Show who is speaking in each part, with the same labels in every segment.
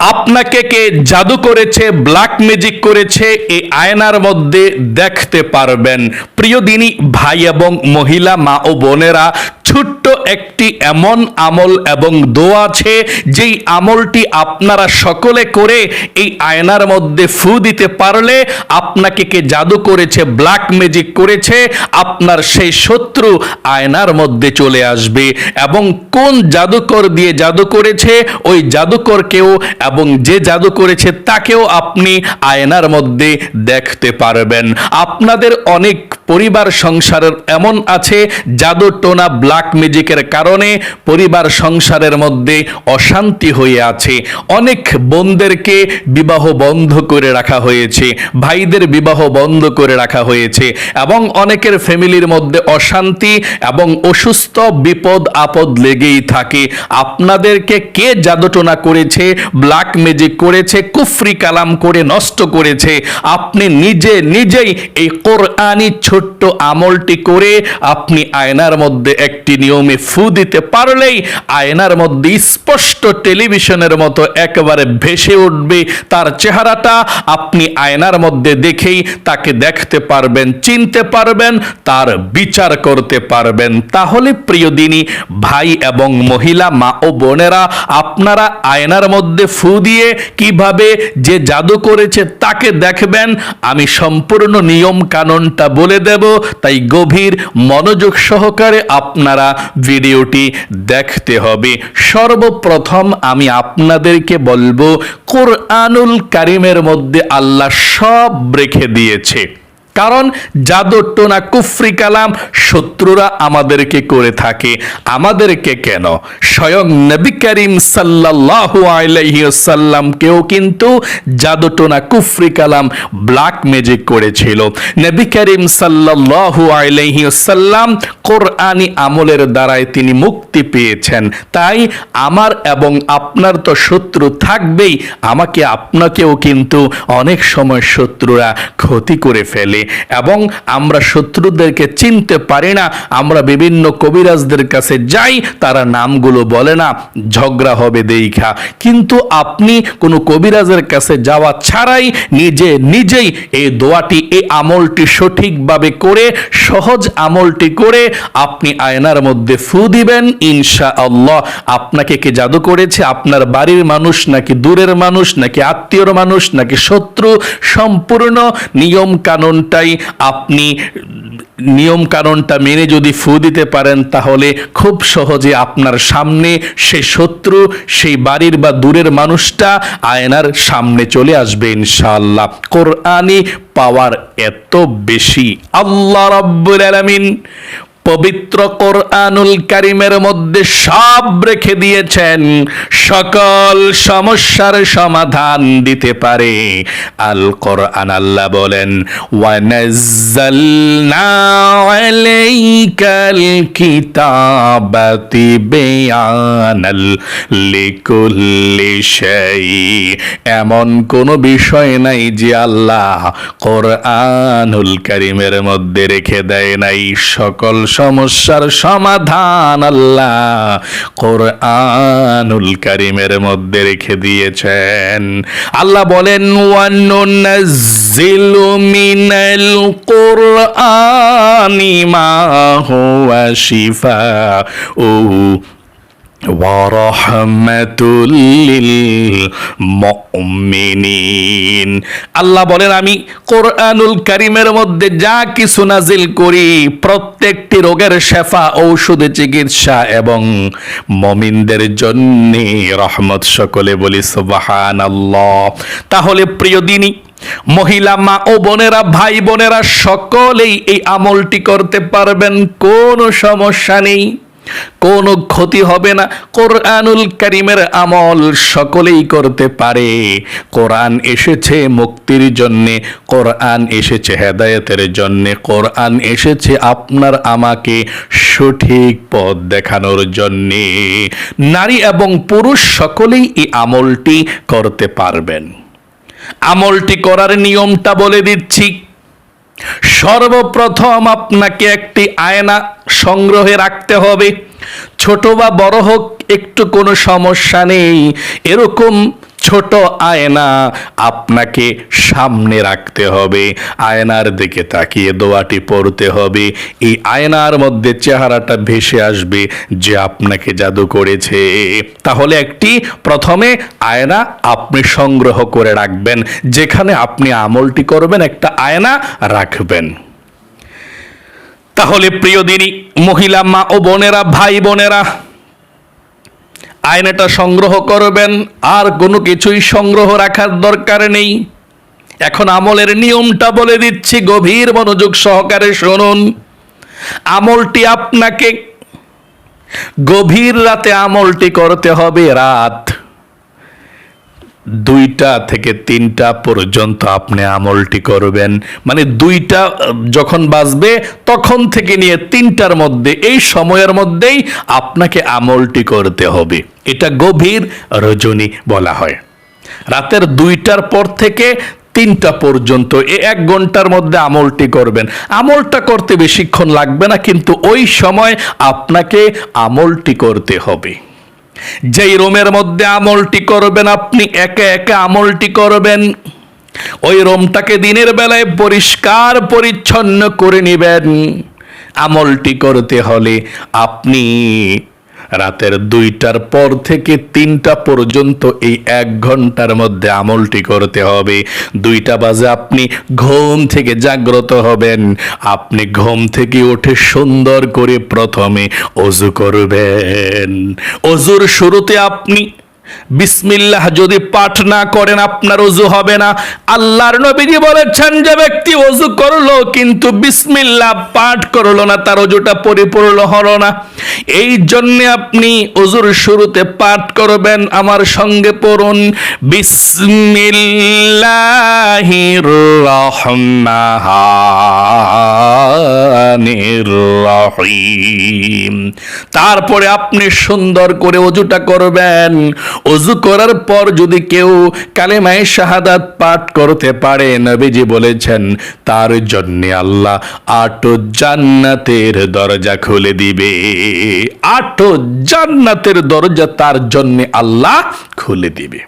Speaker 1: আপনাকে কে জাদু করেছে ব্ল্যাক ম্যাজিক করেছে এই আয়নার মধ্যে দেখতে পারবেন। প্রিয় দিনী, ভাই এবং মহিলা, মা ও বোনেরা, ছোট্ট একটি এমন আমল এবং দোয়া আছে, যেই আমলটি আপনারা সকলে করে এই আয়নার মধ্যে ফু দিতে পারলে আপনাকে কে জাদু করেছে ব্ল্যাক ম্যাজিক করেছে, আপনার সেই শত্রু আয়নার মধ্যে চলে আসবে। এবং কোন জাদুকর দিয়ে জাদু করেছে, ওই জাদুকরকেও এবং যে জাদু করেছে তাকেও আপনি আয়নার মধ্যে দেখতে পারবেন। আপনাদের অনেক পরিবার সংসারের এমন আছে, জাদু টোনা ব্ল্যাক ম্যাজিকের কারণে পরিবার সংসারের মধ্যে অশান্তি হয়ে আছে। অনেক বোনদেরকে বিবাহ বন্ধ করে রাখা হয়েছে। ভাইদের বিবাহ বন্ধ করে রাখা হয়েছে এবং অনেকের ফ্যামিলির মধ্যে অশান্তি এবং অসুস্থ বিপদ আপদ লেগেই থাকে। আপনাদেরকে কে জাদুটোনা করেছে, ব্ল্যাক ম্যাজিক করেছে, কুফরি কালাম করে নষ্ট করেছে? আপনি নিজে নিজেই এই কোরআনি ছোট্ট আমলটি করে আপনি আয়নার মধ্যে একটি নিয়মে ফু দিতে পারলেই আয়নার মধ্যে স্পষ্ট টেলিভিশনের মতো একেবারে ভেসে উঠবে। তার চেহারাটা আপনি আয়নার মধ্যে দেখেই তাকে দেখতে পারবেন, চিনতে পারবেন, তার বিচার করতে পারবেন। তাহলে প্রিয় দিনী, ভাই এবং মহিলা, মা ও বোনেরা, আপনারা আয়নার মধ্যে ফু দিয়ে কীভাবে যে জাদু করেছে তাকে দেখবেন? আমি সম্পূর্ণ নিয়ম কানুনটা বলে দেব। তাই গভীর মনোযোগ সহকারে আপনারা ভিডিওটি দেখতে হবে। সর্বপ্রথম আমি আপনাদেরকে বলব কোরআনুল কারিমের মধ্যে আল্লাহ সব রেখে দিয়েছে। কারণ জাদুটোনা কুফরি কালাম শত্রুরা আমাদেরকে করে থাকে। আমাদেরকে কেন? স্বয়ং নবী করিম সাল্লাল্লাহু আলাইহি সাল্লামকেও কিন্তু জাদুটোনা কুফরি কালাম ব্ল্যাক ম্যাজিক করেছিল। নবী করিম সাল্লাল্লাহু আলাইহি সাল্লাম কোরআনি আমলের দ্বারাই তিনি মুক্তি পেয়েছেন। তাই আমার এবং আপনার তো শত্রু থাকবেই, আমাকে আপনাকেও কিন্তু অনেক সময় শত্রুরা ক্ষতি করে ফেলে। এবং আমরা শত্রুদেরকে চিনতে পারি না, আমরা বিভিন্ন কবিরাজদের কাছে যাই, তারা নামগুলো বলে না, ঝগড়া হবে দেইখা কিন্তু আপনি কোনো কবিরাজের কাছে যাওয়া ছাড়াই নিজে নিজেই এই দোয়াটি, এই আমলটি সঠিকভাবে করে, সহজ আমলটি করে আপনি আয়নার মধ্যে ফু দিবেন ইনশা আল্লাহ আপনাকে কে জাদু করেছে? আপনার বাড়ির মানুষ নাকি দূরের মানুষ, নাকি আত্মীয়র মানুষ, নাকি শত্রু? সম্পূর্ণ নিয়ম কানুনটাই আপনি নিয়ম কারণটা মেনে যদি ফু দিতে পারেন, তাহলে খুব সহজে আপনার সামনে সে শত্রু, সেই বাড়ির বা দূরের মানুষটা আয়নার সামনে চলে আসবে ইনশাআল্লাহ। কোরআনি পাওয়ার এত বেশি। আল্লাহ রাব্বুল আলামিন পবিত্র কোরআনুল কারিমের মধ্যে সব রেখে দিয়েছেন। সকল সমস্যার সমাধান দিতে পারে। আল কোরআন আল্লাহ বলেন, ওয়ানাজ্জালনা আলাইকাল কিতাবাতি বিয়ানাল লিকুল্লি শাই এমন কোন বিষয় নাই যে আল্লাহ কোরআনুল কারিমের মধ্যে রেখে দেয় নাই। সকল সমস্যার সমাধান আল্লাহ কোরআনুল কারিমের মধ্যে রেখে দিয়েছেন। আল্লাহ বলেন, ওয়ানুনাজ্জিলু মিনাল কোরআনি মা হুয়া শিফা লিল আল্লাহ বলেন, আমি কোরআনুল কারিমের মধ্যে যা কিছু নাজিল করি, প্রত্যেকটি রোগের শেফা, ঔষধ, চিকিৎসা এবং মমিনদের জন্য রহমত সকলে বলি সুবাহান আল্লাহ তাহলে প্রিয় দিনী, মহিলা মা ও বোনেরা, ভাই বোনেরা, সকলেই এই আমলটি করতে পারবেন, কোনো সমস্যা নেই। কোনো ক্ষতি হবে না। কোরআনুল করিমের আমল সকলেই করতে পারে। কোরআন এসেছে মুক্তির জন্যে, কোরআন এসেছে হেদায়েতের জন্যে, কোরআন এসেছে আপনার আমাকে সঠিক পথ দেখানোর জন্যে। নারী এবং পুরুষ সকলেই এই আমলটি করতে পারবেন। আমলটি করার নিয়মটা বলে দিচ্ছি। সর্বপ্রথম আপনাকে একটি আয়না সংগ্রহে রাখতে হবে। ছোট বা বড় হোক, একটু কোনো সমস্যা নেই। এরকম ছোট আয়না আপনাকে সামনে রাখতে হবে। আয়নার দিকে তাকিয়ে দোয়াটি পড়তে হবে। এই আয়নার মধ্যে চেহারাটা ভেসে আসবে যে আপনাকে জাদু করেছে। তাহলে একটি প্রথমে আয়না আপনি সংগ্রহ করে রাখবেন। যেখানে আপনি আমলটি করবেন, একটা আয়না রাখবেন। তাহলে প্রিয় দিনী, মহিলা মা ও বোনেরা, ভাই বোনেরা আয়নাটা সংগ্রহ করবেন, আর কোনো কিছুই সংগ্রহ রাখার দরকার নেই। এখন আমলের নিয়মটা বলে দিচ্ছি, গভীর মনোযোগ সহকারে শুনুন। আমলটি আপনাকে গভীর রাতে আমলটি করতে হবে রাত দুইটা থেকে তিনটা পর্যন্ত আপনি আমলটি করবেন। মানে দুইটা, যখন বাজবে, তখন থেকে নিয়ে তিনটার মধ্যে, এই সময়ের মধ্যেই আপনাকে আমলটি করতে হবে। এটা গভীর রজনী বলা হয়। রাতের দুইটার পর থেকে তিনটা পর্যন্ত এই এক ঘণ্টার মধ্যে আমলটি করবেন। আমলটা করতে বেশিক্ষণ লাগবে না, কিন্তু ওই সময় আপনাকে আমলটি করতে হবে। যেই রোমের মধ্যে আমলটি করবেন, আপনি একে একে আমলটি করবেন। ওই রোমটাকে দিনের বেলায় পরিষ্কার, পরিচ্ছন্ন করে নেবেন। আমলটি করতে হলে আপনি রাতের দুইটার পর থেকে তিনটা পর্যন্ত এই এক ঘণ্টার মধ্যে আমলটি করতে হবে। দুইটা বাজে আপনি ঘুম থেকে জাগ্রত হবেন। আপনি ঘুম থেকে উঠে সুন্দর করে প্রথমে অজু করবেন। অজুর শুরুতে আপনি বিসমিল্লাহ যদি পাঠ না করেন আপনার হবে না। আল্লাহর নবীজি বলেছেন যে ব্যক্তি করল কিন্তু বিসমিল্লাহ পাঠ করল না, তার অজুটা পরিপূর্ণ হলো না। এই জন্যে আপনি অজুর শুরুতে পাঠ করবেন, আমার সঙ্গে পড়ুন। তারপরে আপনি সুন্দর করে অজুটা করবেন। অজু করার পর যদি কেউ কালেমায় শাহাদাত পাঠ করতে পারে, নবীজি বলেছেন, তার জন্য আল্লাহ আট জান্নাতের দরজা খুলে দিবে। আট জান্নাতের দরজা তার জন্য আল্লাহ খুলে দিবে।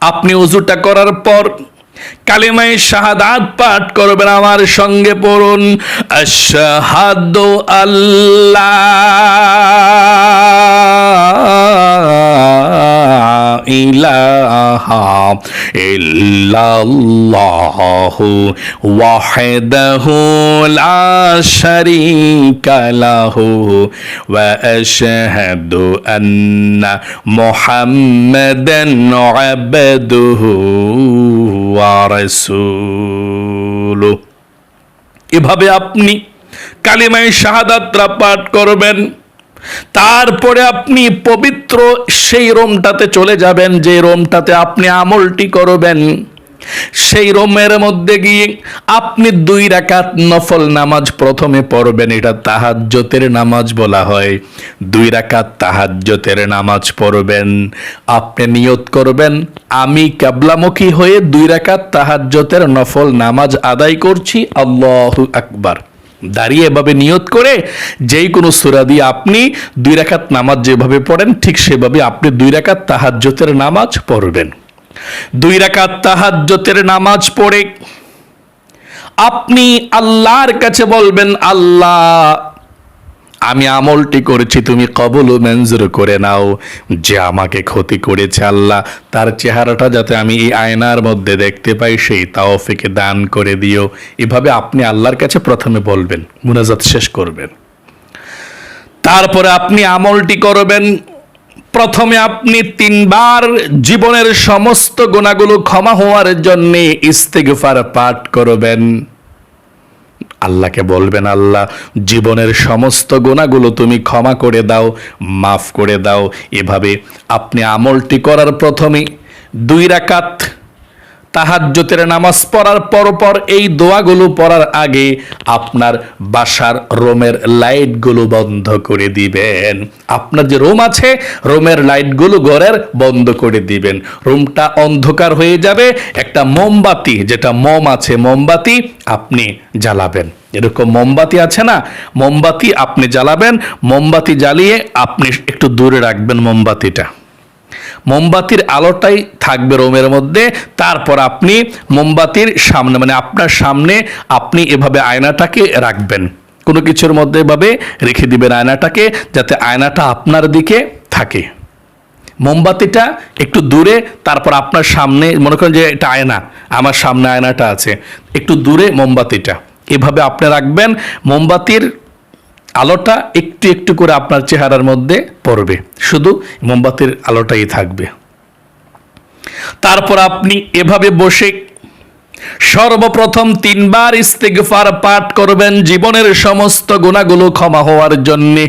Speaker 1: আপনি উজুটা করার পর কালেমায় শাহাদাত পাঠ করবেন, আমার সঙ্গে পড়ুন, আশহাদু আল্লাহ ইলাহা ইল্লাল্লাহু ওয়াহদাহু লা শারীকা লাহু ওয়া আশহাদু আন্না মুহাম্মাদান আবদুহু ওয়া রাসূলুহু এভাবে আপনি কালিমায় শাহাদাতরা পাঠ করবেন। তারপরে আপনি পবিত্র সেই রোমটাতে চলে যাবেন, যে রোমটাতে আপনি আমলটি করবেন। সেই রোমের মধ্যে গিয়ে আপনি দুই রাকাত নফল নামাজ প্রথমে পড়বেন, এটা তাহাজ্জতের নামাজ বলা হয়। দুই রাকাত তাহাজ্জতের নামাজ পড়বেন, আপনি নিয়ত করবেন, আমি ক্যাবলামুখী হয়ে দুই রাকাত তাহাজ্জতের নফল নামাজ আদায় করছি, আল্লাহু আকবার। দাঁড়িয়ে এভাবে নিয়ত করে, যেই কোনো সুরা দিয়ে আপনি দুই রাকাত নামাজ যেভাবে পড়েন, ঠিক সেভাবে আপনি দুই রাকাত তাহাজ্যতের নামাজ পড়বেন। দুই রাকাত তাহাজ্যতের নামাজ পড়ে, আপনি আল্লাহর কাছে বলবেন, আল্লাহ আমি আমলটি করেছি, তুমি কবল ও মঞ্জুর করে নাও। যে আমাকে ক্ষতি করেছে আল্লাহ, তার চেহারাটা যাতে আমি এই আয়নার মধ্যে দেখতে পাই, সেই তাওফিকে দান করে দিও। এভাবে আপনি আল্লাহর কাছে প্রথমে বলবেন, মুনাজাত শেষ করবেন। তারপরে আপনি আমলটি করবেন, প্রথমে আপনি তিনবার জীবনের সমস্ত গুণাগুলো ক্ষমা হওয়ার জন্যে ইস্তেগফার পাঠ করবেন। আল্লাহকে বলবেন, আল্লাহ, জীবনের সমস্ত গুণাগুলো তুমি ক্ষমা করে দাও, মাফ করে দাও। এভাবে আপনি আমলটি করার প্রথমে দুই রাকাত তাহাজ্জতের নামাজ পড়ার পরপর এই দোয়াগুলো পড়ার আগে আপনার বাসার রোমের লাইটগুলো বন্ধ করে দিবেন। আপনার যে রুম আছে, রুমের লাইটগুলো ঘরের বন্ধ করে দিবেন। রুমটা অন্ধকার হয়ে যাবে, একটা মোমবাতি, যেটা মোম আছে, মোমবাতি আপনি জ্বালাবেন। এরকম মোমবাতি আছে না? মোমবাতি আপনি জ্বালাবেন, মোমবাতি জ্বালিয়ে আপনি একটু দূরে রাখবেন মোমবাতিটা। মোমবাতির আলোটাই থাকবে রোমের মধ্যে। তারপর আপনি মোমবাতির সামনে মানে আপনার সামনে আপনি এভাবে আয়নাটাকে রাখবেন। কোনো কিছুর মধ্যে এভাবে রেখে দিবেন আয়নাটাকে যাতে আয়নাটা আপনার দিকে থাকে। মোমবাতিটা একটু দূরে, তারপর আপনার সামনে, মনে করেন যে এটা আয়না, আমার সামনে আয়নাটা আছে। একটু দূরে মোমবাতিটা। এভাবে আপনি রাখবেন। মোমবাতির আলোটা একটু একটু করে আপনার চেহারার মধ্যে পড়বে। শুধু মোমবাতির আলোটাই থাকবে। তারপর আপনি এভাবে বসে সর্বপ্রথম তিনবার ইস্তেগফার পাঠ করবেন জীবনের সমস্ত গুণাগুলো ক্ষমা হওয়ার জন্যে।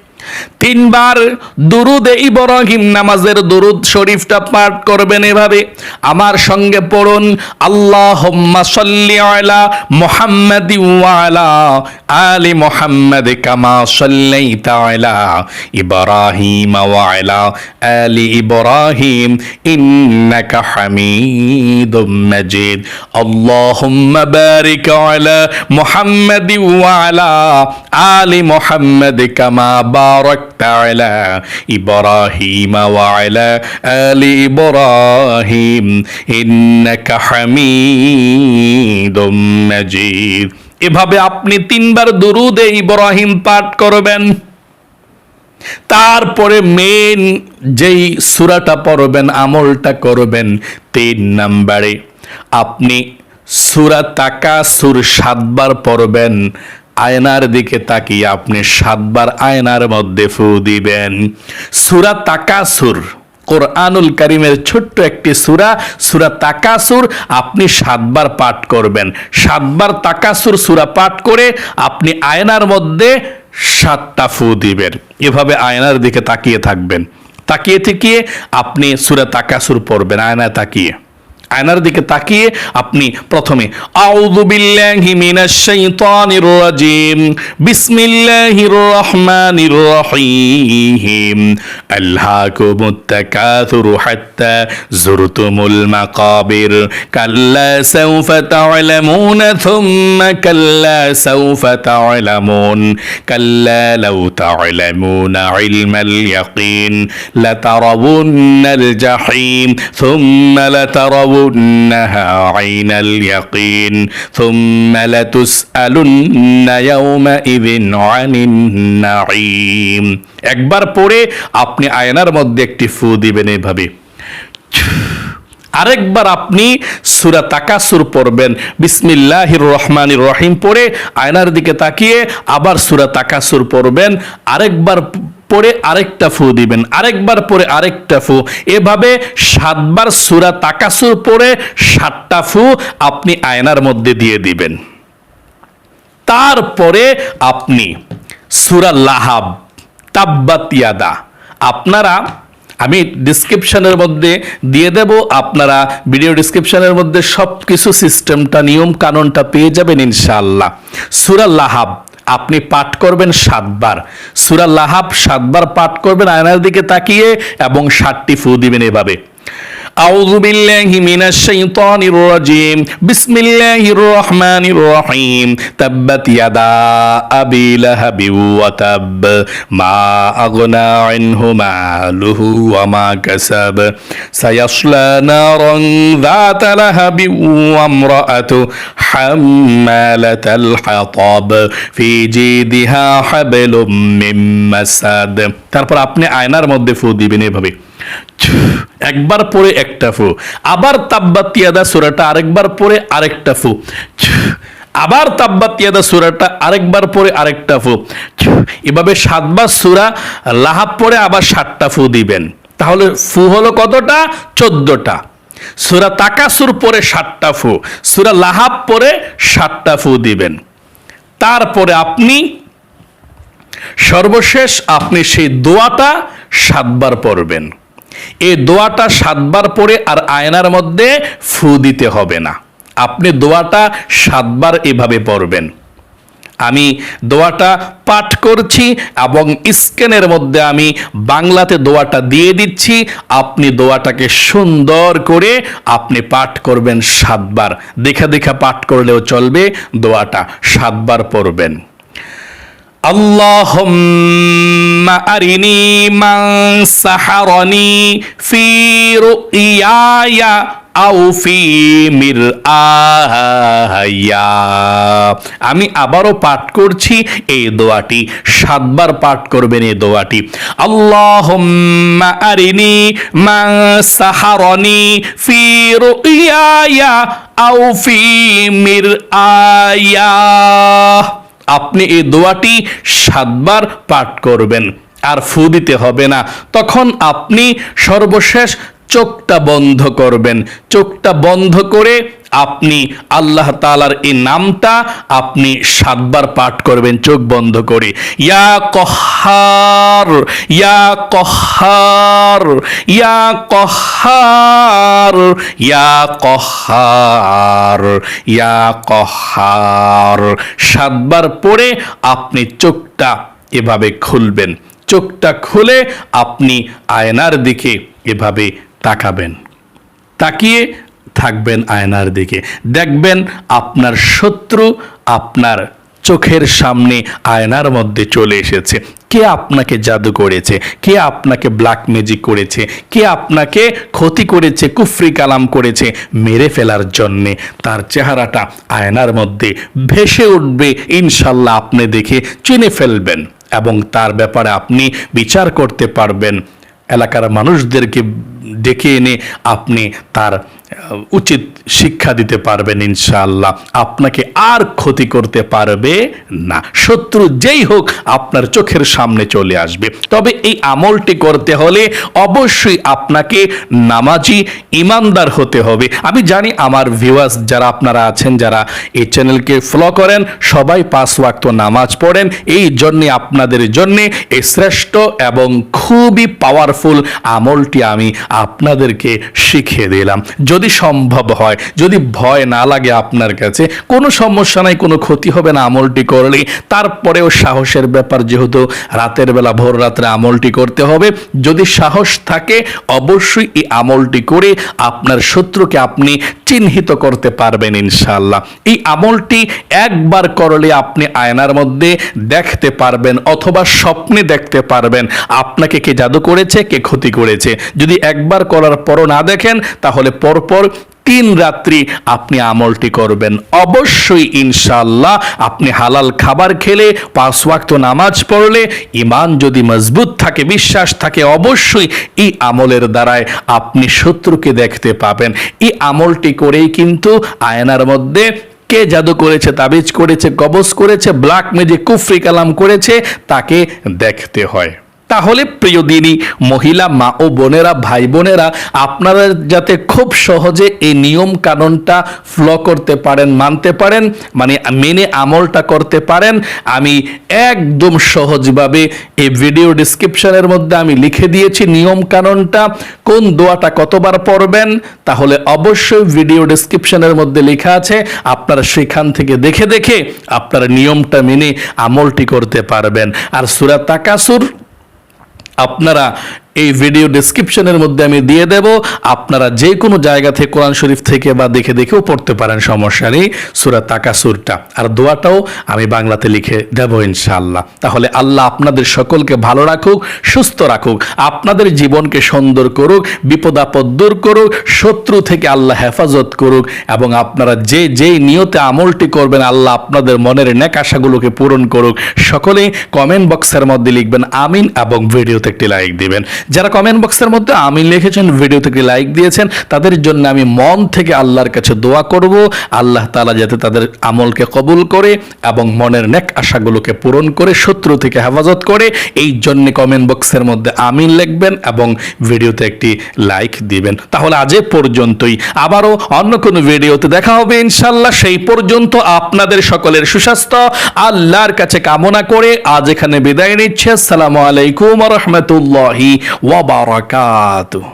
Speaker 1: তিনবার দুরুদ ইব্রাহিম নামাজের দুরুদ শরীফটা পাঠ করবেন এভাবে। আমার সঙ্গে পড়ুন, আল্লাহুম্মা সাল্লি আলা মুহাম্মাদ ওয়া আলা মুহাম্মাদ কামা সাল্লাইতা আলা ইব্রাহিম ওয়া আলা ইব্রাহিম ইন্নাকা হামিদুম মাজিদ। আল্লাহুম্মা বারিক আলা মুহাম্মাদ ওয়া আলা মুহাম্মাদ কামা باركت على إبراهيم وعلى آل إبراهيم إنك حميد مجيد এভাবে আপনি তিনবার দুরুদে ইব্রাহিম পাঠ করবেন তারপরে মেন যেই সুরাটা পড়বেন আমলটা করবেন তিন নাম্বারে আপনি সুরা তাকা সুর সাতবার পড়বেন আয়নার দিকে তাকিয়ে আপনি সাতবার আয়নার মধ্যে ফু দিবেন। সুরা তাকাসুর, কোরআনুল করিমের ছোট্ট একটি সুরা সুরা তাকাসুর আপনি সাতবার পাঠ করবেন। সাতবার তাকাসুর সুরা পাঠ করে আপনি আয়নার মধ্যে সাতটা ফু দিবেন। এভাবে আয়নার দিকে তাকিয়ে থাকবেন। তাকিয়ে থেকে আপনি সুরা তাকাসুর পড়বেন, আয়নায় তাকিয়ে। আয়নার দিকে তাকিয়ে আপনি প্রথমে, আউযু বিল্লাহি মিনাশ শাইতানির রাজিম, বিসমিল্লাহির রহমানির রহিম আল্লাকুমুত তাকাথুর হাত্তা যুরতুমুল মাকাবির, কাল্লা সাউফা তা'লামুন থুম্মা কাল্লা সাউফা তা'লামুন, কাল্লা লাউ তা'লামুনা ইলমাল ইয়াকিন লাতারাবুন্নাল জাহিম থুম্মা লাতারাবুন لترونها عين اليقين ثم لتسألن يومئذ عن النعيم একবার পরে আপনি আয়নার মধ্যে একটি ফু দিবেন এভাবে আরেকবার আপনি সুরা তাকাসুর পড়বেন বিসমিল্লাহির রহমানির রহিম পড়ে আয়নার দিকে তাকিয়ে আবার সুরা তাকাসুর পড়বেন আরেকবার পরে আরেকটা ফু দিবেন, আরেকবার পরে আরেকটা ফু। এভাবে সাতবার সুরা তাকাসুর পরে সাতটা ফু আপনি আয়নার মধ্যে দিয়ে দিবেন। তারপরে আপনি সুরা লাহাব তাব্বাতিয়াদা আপনারা, আমি ডিসক্রিপশনের মধ্যে দিয়ে দেব, আপনারা ভিডিও ডিসক্রিপশনের মধ্যে সব কিছু সিস্টেমটা নিয়ম কানুনটা পেয়ে যাবেন ইনশাআল্লাহ। সুরা লাহাব আপনি পাঠ করবেন সাতবার। সুরা লাহাব সাতবার পাঠ করবেন, আয়নার দিকে তাকিয়ে এবং সাতটি ফু দিবেন এভাবে। أعوذ بالله من الشيطان الرجيم بسم الله الرحمن الرحيم تبت يدا أبي لهب وتب ما أغنى عنه ماله وما كسب سيصلى نارا ذات لهب وامرأته حمالة الحطب في جيدها حبل من مسد তারপর আপনি আয়নার মধ্যে ফু দিবেন এভাবে একবার পরে একটা ফু। আবার তাব্বাতিয়াদা সুরাটা আরেকবার পরে আরেকটা ফু। আবার তাব্বাতিয়াদা সুরাটা আরেকবার পরে আরেকটা ফু। এভাবে সাতবার সুরা লাহাব পরে আবার সাতটা ফু দিবেন। তাহলে ফু হলো কতটা? চোদ্দটা। সুরা তাকাসুর পরে সাতটা ফু। সুরা লাহাব পরে সাতটা ফু দিবেন। তারপরে আপনি, সর্বশেষ আপনি সেই দোয়াটা সাতবার পড়বেন। এই দোয়াটা সাতবার পরে আর আয়নার মধ্যে ফু দিতে হবে না। আপনি দোয়াটা সাতবার এভাবে পড়বেন। আমি দোয়াটা পাঠ করছি এবং স্ক্যানের মধ্যে আমি বাংলাতে দোয়াটা দিয়ে দিচ্ছি। আপনি দোয়াটাকে সুন্দর করে আপনি পাঠ করবেন সাতবার। দেখা দেখা পাঠ করলেও চলবে। দোয়াটা সাতবার পড়বেন। اللهم أرني من سحرني في رؤياي أو في মিরআয়া আমি আবারও পাঠ করছি এই দোয়াটি সাতবার পাঠ করবেন এই দোয়াটি আল্লাহুম্মা আরিনি মান সাহারানি ফি রুইয়ায়া আও ফি মিরআয়া আপনি এই দোয়াটি সাতবার পাঠ করবেন, আর ফু দিতে হবে না। তখন আপনি সর্বশেষ চোখটা বন্ধ করবেন। চোখটা বন্ধ করে আপনি আল্লাহ তালার এই নামটা আপনি সাতবার পাঠ করবেন, চোখ বন্ধ করে। ইয়া কহার ইয়া কহার ইয়া কহার ইয়া কহার ইয়া কহার। সাতবার পরে আপনি চোখটা এভাবে খুলবেন। চোখটা খুলে আপনি আয়নার দিকে এভাবে তাকাবেন। তাকিয়ে থাকবেন আয়নার দিকে। দেখবেন আপনার শত্রু আপনার চোখের সামনে আয়নার মধ্যে চলে এসেছে। কে আপনাকে জাদু করেছে? কে আপনাকে ব্ল্যাক ম্যাজিক করেছে? কে আপনাকে ক্ষতি করেছে, কুফরি কালাম করেছে মেরে ফেলার জন্যে? তার চেহারাটা আয়নার মধ্যে ভেসে উঠবে, ইনশাল্লাহ আপনি দেখে চিনে ফেলবেন এবং তার ব্যাপারে আপনি বিচার করতে পারবেন। এলাকার মানুষদেরকে ডেকে এনে আপনি তার উচিত শিক্ষা দিতে পারবেন ইনশাআল্লাহ। আপনাকে আর ক্ষতি করতে পারবে না। শত্রু যেই হোক আপনার চোখের সামনে চলে আসবে। তবে এই আমলটি করতে হলে অবশ্যই আপনাকে নামাজি ইমানদার হতে হবে। আমি জানি আমার ভিউয়ার্স যারা আপনারা আছেন, যারা এই চ্যানেলকে ফলো করেন, সবাই পাঁচ ওয়াক্ত নামাজ পড়েন। এই জন্যে আপনাদের জন্যে এই শ্রেষ্ঠ এবং খুবই পাওয়ারফুল আমলটি আমি আপনাদেরকে শিখিয়ে দিলাম। যদি সম্ভব হয়, যদি ভয় না লাগে আপনার কাছে, কোনো সমস্যা নাই, কোনো ক্ষতি হবে না আমলটি করলে। তারপরেও সাহসের ব্যাপার যেহেতু রাতের বেলা, ভোর রাত্রে আমলটি করতে হবে। যদি সাহস থাকে, অবশ্যই এই আমলটি করে আপনার শত্রুকে আপনি চিহ্নিত করতে পারবেন ইনশাল্লাহ এই আমলটি একবার করলে আপনি আয়নার মধ্যে দেখতে পারবেন অথবা স্বপ্নে দেখতে পারবেন। আপনাকে কে জাদু করেছে, কে ক্ষতি করেছে? যদি একবার করার পরও না দেখেন, তাহলে পরপর তিন রাত্রি আপনি আমলটি করবেন। অবশ্যই ইনশাল্লাহ আপনি হালাল খাবার খেলে, পাঁচ ওয়াক্ত নামাজ পড়লে ইমান যদি মজবুত থাকে, বিশ্বাস থাকে, অবশ্যই এই আমলের দ্বারায় আপনি শত্রুকে দেখতে পাবেন। এই আমলটি করেই কিন্তু আয়নার মধ্যে কে জাদু করেছে, তাবিজ করেছে, কবজ করেছে, ব্ল্যাক ম্যাজিক, কুফরি কালাম করেছে, তাকে দেখতে হয়। তাহলে প্রিয় দিনী, মহিলা মা ও বোনেরা, ভাই বোনেরা, আপনারা যাতে খুব সহজে এই নিয়ম কানুনটা ফলো করতে পারেন, মানতে পারেন মানে মেনে আমলটা করতে পারেন, আমি একদম সহজভাবে এই ভিডিও ডিসক্রিপশনের মধ্যে আমি লিখে দিয়েছি নিয়ম কানুনটা, কোন দোয়াটা কতবার পড়বেন, তাহলে অবশ্যই ভিডিও ডিসক্রিপশনের মধ্যে লেখা আছে, আপনারা সেখান থেকে দেখে দেখে আপনারা নিয়মটা মেনে আমলটি করতে পারবেন। আর সুরা তাকাসুর আপনারা এই ভিডিও ডেসক্রিপশনের মধ্যে আমি দিয়ে দেব। আপনারা যে কোনো জায়গা থেকে কোরআন শরীফ থেকে বা দেখে দেখেও পড়তে পারেন, সমস্যা নেই, সুরা তাকাসুরটা। আর দোয়াটাও আমি বাংলাতে লিখে দেব ইনশাআল্লাহ। তাহলে আল্লাহ আপনাদের সকলকে ভালো রাখুক, সুস্থ রাখুক, আপনাদের জীবনকে সুন্দর করুক, বিপদ আপদ দূর করুক, শত্রু থেকে আল্লাহ হেফাজত করুক, এবং আপনারা যে যেই নিয়তে আমলটি করবেন, আল্লাহ আপনাদের মনের নেক আশাগুলোকে পূরণ করুক। সকলেই কমেন্ট বক্সের মধ্যে লিখবেন, আমিন, এবং ভিডিওতে একটি লাইক দিবেন। যারা কমেন্ট বক্সের মধ্যে আমিন লিখেছেন ভিডিওতে একটি লাইক দিয়েছেন, তাদের জন্য আমি মন থেকে আল্লাহর কাছে দোয়া করব। আল্লাহ তালা যাতে তাদের আমলকে কবুল করে এবং মনের নেক আশাগুলোকে পূরণ করে, শত্রু থেকে হেফাজত করে। এই জন্য কমেন্ট বক্সের মধ্যে আমি লিখবেন এবং ভিডিওতে একটি লাইক দিবেন। তাহলে আজ পর্যন্তই। আবারও অন্য কোনো ভিডিওতে দেখা হবে ইনশাল্লাহ সেই পর্যন্ত আপনাদের সকলের সুস্বাস্থ্য, আল্লাহর কাছে কামনা করে আজ এখানে বিদায় নিচ্ছে। আসসালামু আলাইকুম রহমতুল্লাহি ওয়া বারাকাতুহু